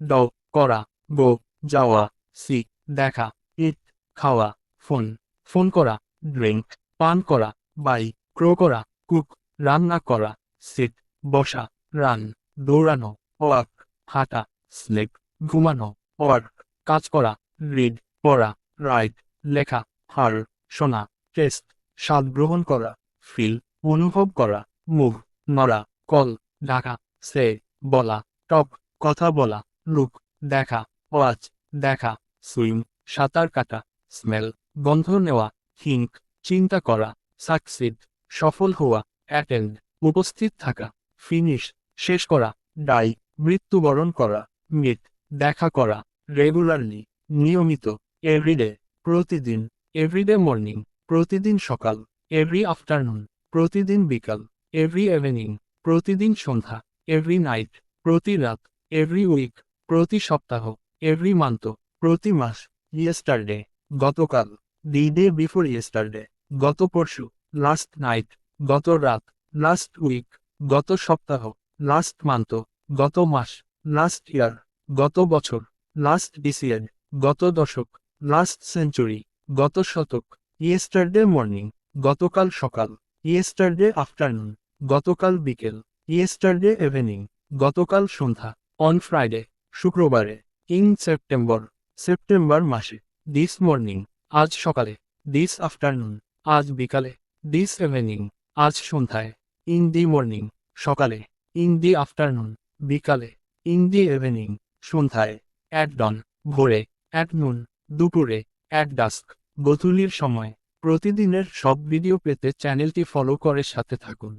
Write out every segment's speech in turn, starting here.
ড করা, গো, যাওয়া, সি, দেখা, ইট, খাওয়া, ফোন ফোন করা ড্রিঙ্ক পান করা, বাই, ক্রো করা, কুক, রান্না করা, সিট, বসা, রান, দৌড়ানো, ওয়াক, হাঁটা, স্লিপ, ঘুমানো, ওয়ার্ক, কাজ করা, রিড, পড়া, রাইট, লেখা, হার, শোনা, টেস্ট, স্বাদ গ্রহণ করা, ফিল, অনুভব করা, মুভ, নড়া, কল, ঢাকা, সে, বলা, টক, কথা বলা লুক, দেখা, ওয়াচ, দেখা সুইম সাঁতার কাটা, স্মেল, গন্ধ নেওয়া হিঙ্ক চিন্তা করা, সাকসিড, সফল হওয়া, অ্যাটেন্ড, উপস্থিত থাকা, ফিনিশ, শেষ করা, ডাই, মৃত্যুবরণ করা, মিট, দেখা করা, রেগুলারলি, নিয়মিত, এভরিডে, প্রতিদিন, এভরিডে মর্নিং, প্রতিদিন সকাল, এভরি আফটারনুন, প্রতিদিন বিকাল, এভরি ইভিনিং, প্রতিদিন সন্ধ্যা, এভরি নাইট, প্রতি রাত, এভরি উইক প্রতি সপ্তাহ এভরি মান্থ প্রতি মাস ইয়েস্টারডে গতকাল দি ডে বিফোর ইয়েস্টারডে গত পরশু লাস্ট নাইট গত রাত লাস্ট উইক গত সপ্তাহ লাস্ট মান্থ গত মাস লাস্ট ইয়ার গত বছর লাস্ট ডিসিয়েড গত দশক লাস্ট সেঞ্চুরি গত শতক ইয়েস্টারডে মর্নিং গতকাল সকাল ইয়েস্টারডে আফটারনুন গতকাল বিকেল ইয়েস্টারডে ইভিনিং গতকাল সন্ধ্যা অন ফ্রাইডে শুক্রবারে ইন সেপ্টেম্বর সেপ্টেম্বর মাসে দিস মর্নিং আজ সকালে দিস আফটারনুন আজ বিকালে দিস ইভিনিং আজ সন্ধ্যায় ইন দি মর্নিং সকালে ইন দি আফটারনুন বিকালে ইন দি ইভিনিং সন্ধ্যায় অ্যাট ডন ভোরে অ্যাট নুন দুপুরে অ্যাট ডাস্ক গোধূলির সময়। প্রতিদিনের সব ভিডিও পেতে চ্যানেলটি ফলো করে সাথে থাকুন।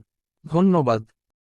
ধন্যবাদ।